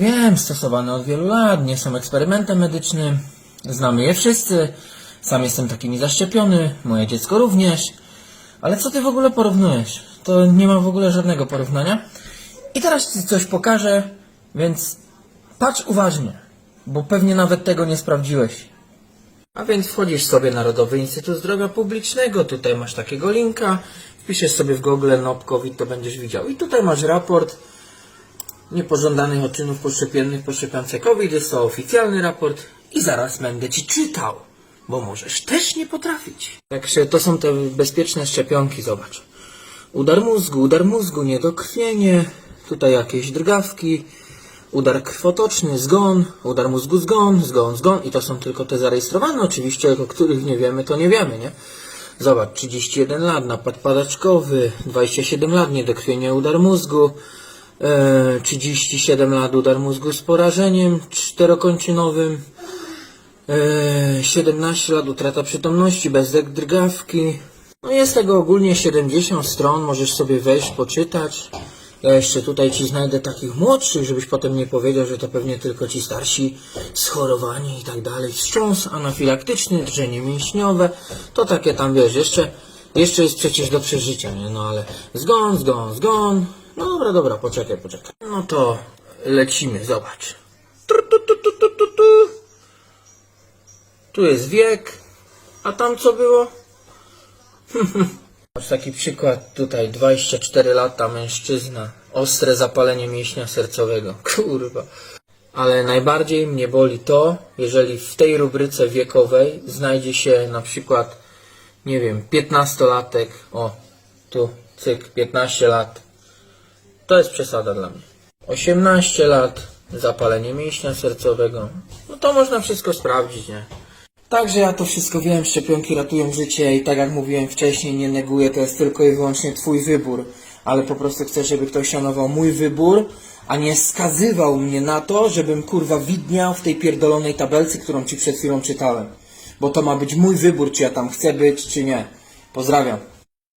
wiem, stosowane od wielu lat, nie są eksperymentem medycznym. Znamy je wszyscy. Sam jestem takimi zaszczepiony, moje dziecko również. Ale co ty w ogóle porównujesz? To nie ma w ogóle żadnego porównania. I teraz ci coś pokażę, więc patrz uważnie, bo pewnie nawet tego nie sprawdziłeś. A więc wchodzisz sobie Narodowy Instytut Zdrowia Publicznego, tutaj masz takiego linka, wpiszesz sobie w Google NOP COVID, to będziesz widział. I tutaj masz raport niepożądanych odczynów poszczepiennych po szczepionce COVID. Jest to oficjalny raport i zaraz będę Ci czytał, bo możesz też nie potrafić. Także to są te bezpieczne szczepionki, zobacz. Udar mózgu, udar mózgu, niedokrwienie, tutaj jakieś drgawki, udar krwotoczny, zgon, udar mózgu, zgon, zgon, zgon i to są tylko te zarejestrowane oczywiście, o których nie wiemy, to nie wiemy, nie? Zobacz, 31 lat, napad padaczkowy, 27 lat, niedokrwienie, udar mózgu, 37 lat, udar mózgu z porażeniem czterokończynowym, e, 17 lat, utrata przytomności, bezdek drgawki. No jest tego ogólnie 70 stron, możesz sobie wejść, poczytać. Ja jeszcze tutaj ci znajdę takich młodszych, żebyś potem nie powiedział, że to pewnie tylko ci starsi schorowani i tak dalej. Wstrząs anafilaktyczny, drżenie mięśniowe, to takie tam wiesz, jeszcze, jeszcze jest przecież do przeżycia, nie? No ale zgon, zgon, zgon. No dobra, dobra, poczekaj, poczekaj. No to lecimy, zobacz. Tru, tu, tu, tu, tu, tu, tu. Tu jest wiek, a tam co było? Masz taki przykład tutaj, 24 lata, mężczyzna, ostre zapalenie mięśnia sercowego. Kurwa. Ale najbardziej mnie boli to, jeżeli w tej rubryce wiekowej znajdzie się na przykład, nie wiem, 15-latek, o, tu, cyk, 15 lat. To jest przesada dla mnie. 18 lat, zapalenie mięśnia sercowego. No to można wszystko sprawdzić, nie? Także ja to wszystko wiem, szczepionki ratują życie i tak jak mówiłem wcześniej, nie neguję, to jest tylko i wyłącznie Twój wybór. Ale po prostu chcę, żeby ktoś szanował mój wybór, a nie skazywał mnie na to, żebym kurwa widniał w tej pierdolonej tabelce, którą Ci przed chwilą czytałem. Bo to ma być mój wybór, czy ja tam chcę być, czy nie. Pozdrawiam.